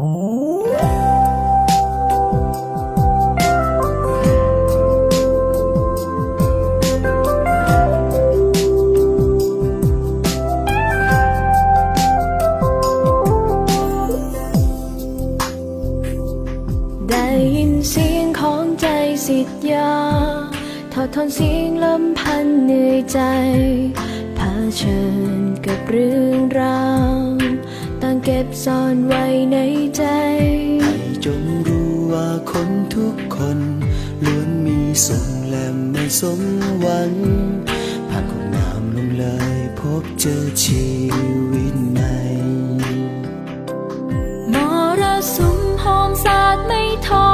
ได้ยินเสียงของใจสิทธยาถอดทนเสียงลำพันเหนื่อยใจเผชิญกับเรื่องราว เก็บซ่อนไว้ในใจ ให้จงรู้ว่าคนทุกคนล้วนมีสุขและไม่สมหวังผ่านของน้ำลงเลยพบเจอชีวิตใหม่มรสุมหอมสาดไม่ท้อ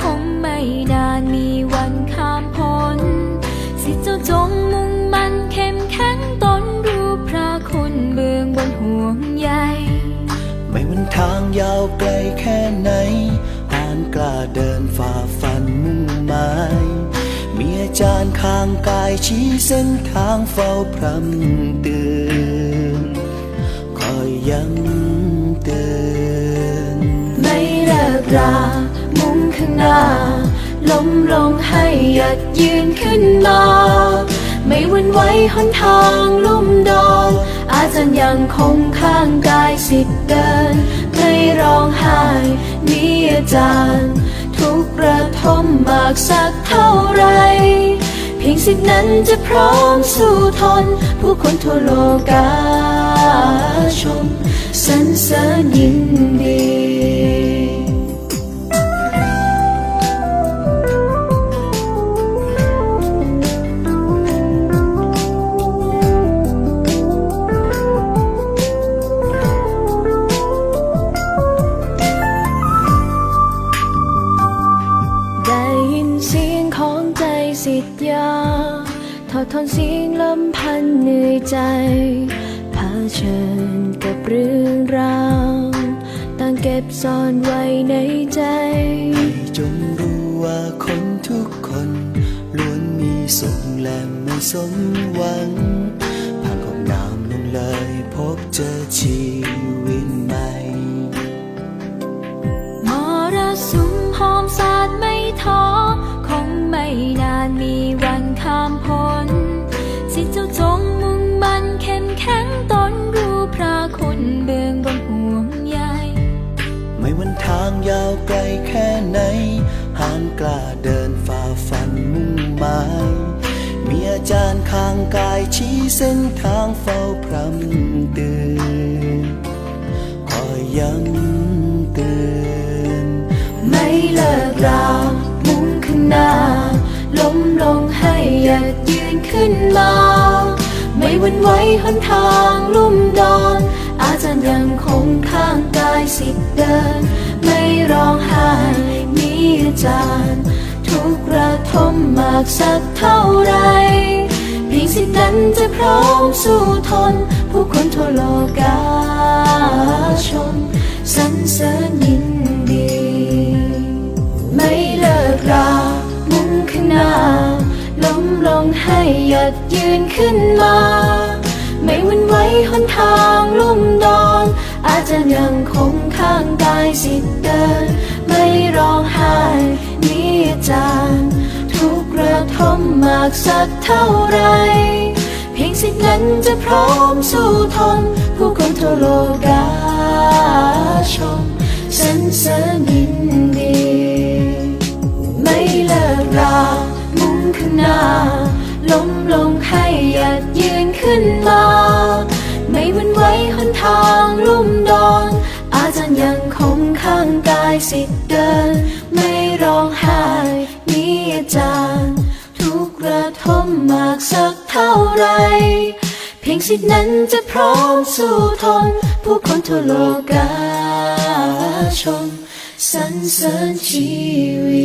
คงไม่นานมีวันข้ามพ้นสิเจ้าจง ยาวไกลแค่ไหนหานกล้าเดินฝ่าฟันมุ่งหมายมีอาจารย์ข้างกายชี้เส้นทางเฝ้าพรำเตือนคอยย้ำเตือนไม่เลิกรามุ่งข้างหน้าล้มลงให้หยัดยืนขึ้นมา ไม่หวันไหวหนทางลุ่มดอนอาจารย์ยังคงข้างกายสิทธิ์เดิน ร้องไห้มีอาจารย์ ทุกระทมมากสักเท่าไร เพียงสิทธินั้นจะพร้อมสู้ทน ผู้คนทั่วโลกาชมสรรเสริญยินดี สิทธยาถอดทนเสียงลำพันเหนื่อยใจเผชิญกับเรื่องราวต่างเก็บซ่อนไว้ในใจให้จงรู้ว่าคนทุกคนล้วนมีสุขและไม่สมหวังผ่านของน้ำลงเลยพบเจอชีวิต ค่ไหนหานกล้าเดินฝ่าฟันมุ่งหมายมีอาจารย์ข้างกายชี้เส้นทางเฝ้าพรำเตือนคอยย้ำเตือนไม่เลิกรามุ่งข้างหน้าล้มลงให้หยัดยืนขึ้นมา ไม่หวันไหวหนทางลุ่มดอน อาจารย์ยังคงข้างกายสิทธิ์เดิน ร้องไห้มีอาจารย์ ทุกระทมมากสักเท่าไรเพียงสิทธิ์นั้นจะพร้อมสู้ทน ผู้คนทั่วโลกาชมสรรเสริญยินดี ไม่เลิกรามุ่งข้างหน้าล้มลงให้หยัดยืนขึ้นมา ไม่หวันไหวหนทางลุ่มดอน อาจารย์ยังคง สิทธิ์เดิน ไม่ร้องไห้มีอาจารย์ทุกระทมมากสักเท่าไร เพียงสิทธินั้นจะพร้อมสู้ทน ผู้คนทั่วโลกาชมสรรเสริญยินดี ไม่เลิกรามุ่งข้างหน้าล้มลงให้หยัดยืนขึ้นมา ไม่หวันไหวหนทางลุ่ม ข้างกายสิเดิน ไม่ร้องไห้มีอาจารย์ ทุกระทมมากสักเท่าไรเพียงสิทธินั้นจะพร้อมสู้ทน ผู้คนทั่วโลกาชมสรรเสริญชีวิต